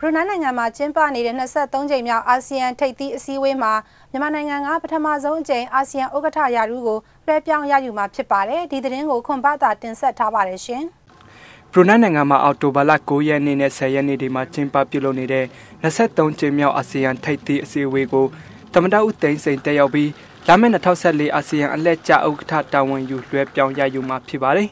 ဘရူနိုင်းနိုင်ငံမှာကျင်းပနေတဲ့23ကြိမ်မြောက်အာဆီယံထိပ်သီးအစည်းအဝေးမှာမြန်မာနိုင်ငံကပထမဆုံးအကြိမ်အာဆီယံဥက္ကဋ္ဌရာထူးကိုလွှဲပြောင်းရယူမှာဖြစ်ပါတယ်ဒီသတင်းကိုခွန်ပါတာတင်ဆက်ထားပါတယ်ရှင်ဘရူနိုင်းနိုင်ငံမှာအောက်တိုဘာလ9ရက်နေ့နဲ့10ရက်နေ့ဒီမှာကျင်းပပြုလုပ်နေတဲ့23ကြိမ်မြောက်အာဆီယံထိပ်သီးအစည်းအဝေးကိုတမန်တော်ဦးသိန်းစိန်တက်ရောက်ပြီးလာမယ့်2014အာဆီယံအလှည့်ကျဥက္ကဋ္ဌတာဝန်ယူလွှဲပြောင်းရယူမှာဖြစ်ပါတယ်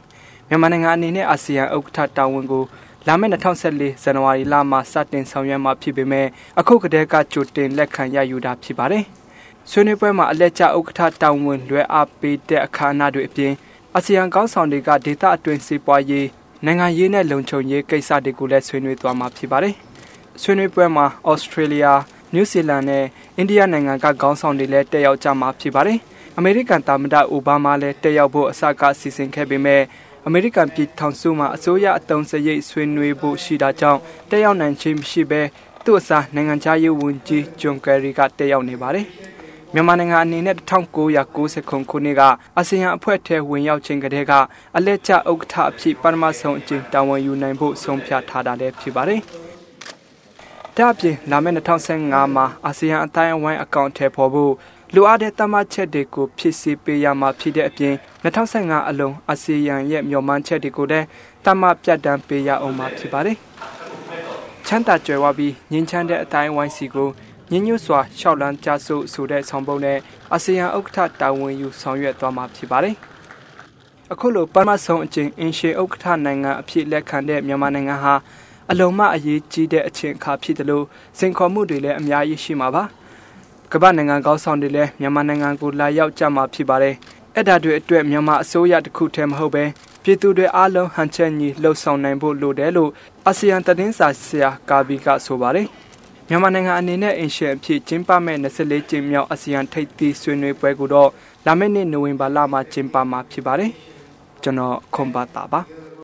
မြန်မာနိုင်ငံအနေနဲ့အာဆီယံဥက္ကဋ္ဌတာဝန်ကို လာမယ့်2014ဇန်နဝါရီလမှာစတင်ဆောင်ရွက်မှာဖြစ်ပေမဲ့အခုကတည်းကကြိုတင်လက်ခံရယူတာဖြစ်ပါတယ်။ဆွေးနွေးပွဲမှာအလက်ကျဥက္ကဋ္ဌတောင်ဝင်လွှဲအားပေးတဲ့အခမ်းအနားတွေအပြင်အာဆီယံကောင်းဆောင်တွေကဒေသအတွင်းစီးပွားရေးနိုင်ငံရေးနဲ့လုံခြုံရေးကိစ္စတွေကိုလည်းဆွေးနွေးသွားမှာဖြစ်ပါတယ်။ဆွေးနွေးပွဲမှာဩစတြေးလျ၊နယူးဇီလန်နဲ့အိန္ဒိယနိုင်ငံကခေါင်းဆောင်တွေလည်းတက်ရောက်ကြမှာဖြစ်ပါတယ်။အမေရိကန်သမ္မတအိုဘားမားလည်းတက်ရောက်ဖို့အစကစီစဉ်ခဲ့ပေမဲ့ အမေရိကန်ပြည်ထောင်စုမှာအစိုးရအတုံးစရိတ်ဆွေးနွေးဖို့ရှိတာကြောင့်တက်ရောက်နိုင်ခြင်းမရှိဘဲသူ့အစားနိုင်ငံခြားရေးဝန်ကြီးဂျွန်ကယ်ရီကတက်ရောက်နေပါတယ်။မြန်မာနိုင်ငံအနေနဲ့1990ခုနှစ်ကအာဆီယံအဖွဲ့ထဲဝင်ရောက်ခြင်းကတည်းကအလက်ကျဥက္ကဋ္ဌအဖြစ်ပထမဆုံးအကြိမ်တာဝန်ယူနိုင်ဖို့ဆုံးဖြတ်ထားတာလည်းဖြစ်ပါတယ်။ဒါ့အပြင်လာမယ့်2015မှာအာဆီယံအတိုင်းအဝိုင်းအကောင့်ထဲပေါ်ဖို့ လိုအပ်တဲ့တမတ်ချက်တွေကိုဖြစ်စီပေးရမှာဖြစ်တဲ့အပြင်2015အလုံးအာဆီယံရဲ့မျှော်မှန်းချက်တွေကိုလည်းတမတ်ပြတ်တမ်းပေးရအောင်မှာဖြစ်ပါတယ်။ချမ်းသာကြွယ်ဝပြီးငင်းချမ်းတဲ့အတိုင်းဝိုင်းစီကိုညညွတ်စွာရှောက်လန်းကြဆုဆိုတဲ့ဆောင်ပုံနဲ့အာဆီယံဥက္ကဋ္ဌတာဝန်ယူဆောင်ရွက်သွားမှာဖြစ်ပါတယ်။အခုလိုပထမဆုံးအကြိမ်အင်ရှင်ဥက္ကဋ္ဌနိုင်ငံအဖြစ်လက်ခံတဲ့မြန်မာနိုင်ငံဟာအလုံးမအရေးကြီးတဲ့အချိန်အခါဖြစ်တယ်လို့စင်ခေါ်မှုတွေလည်းအများကြီးရှိမှာပါ။ ကမ္ဘာနိုင်ငံကောင်းဆောင်တွေလည်းမြန်မာနိုင်ငံကိုလာရောက်ကြမှာဖြစ်ပါတယ်။အဲ့ဒါတွေအတွက်မြန်မာအစိုးရတစ်ခုတည်းမဟုတ်ပဲပြည်သူတွေအားလုံးဟန်ချက်ညီလှုပ်ဆောင်နိုင်ဖို့လိုတယ်လို့အာဆီယံသတင်းစာဆရာကာဘီကဆိုပါတယ်။မြန်မာနိုင်ငံအနေနဲ့အင်ရှင်အဖြစ်ကျင်းပမဲ့24ကြိမ်မြောက်အာဆီယံထိပ်သီးဆွေးနွေးပွဲကိုတော့လာမယ့်နှစ်နိုဝင်ဘာလမှာကျင်းပမှာဖြစ်ပါတယ်။ကျွန်တော်ခွန်ပါတာပါ။